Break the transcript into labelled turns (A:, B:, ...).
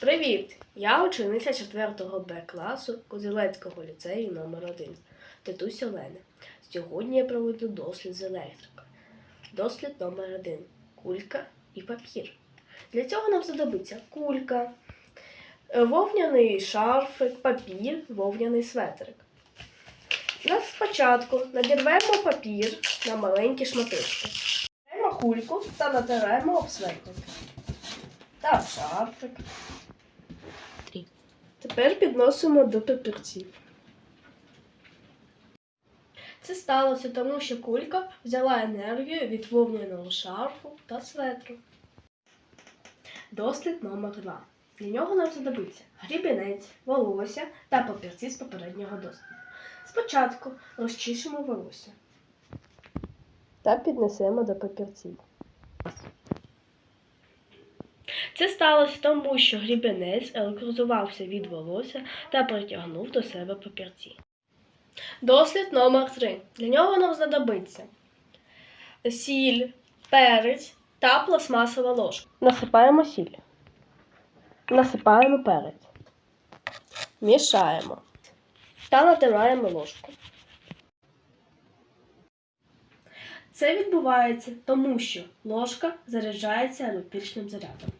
A: Привіт! Я учениця 4 Б класу Козелецького ліцею номер 1 Тетусь Олена. Сьогодні я проведу дослід з електрика. Дослід номер 1 Кулька і папір. Для цього нам знадобиться кулька, вовняний шарфик, папір, вовняний светрик. Спочатку надірвемо папір на маленькі шматочки. Беремо кульку та натираємо об светрик. Та шарфик. Тепер підносимо до папірців. Це сталося тому, що кулька взяла енергію від вовняного шарфу та светру. Дослід номер 2. Для нього нам знадобиться грібінець, волосся та папірці з попереднього досліду. Спочатку розчішимо волосся та піднесемо до папірців. Це сталося тому, що грібенець електризувався від волосся та притягнув до себе папірці. Дослід номер 3. Для нього нам знадобиться сіль, перець та пластмасова ложка. Насипаємо сіль. Насипаємо перець. Мішаємо та натираємо ложку. Це відбувається тому, що ложка заряджається електричним зарядом.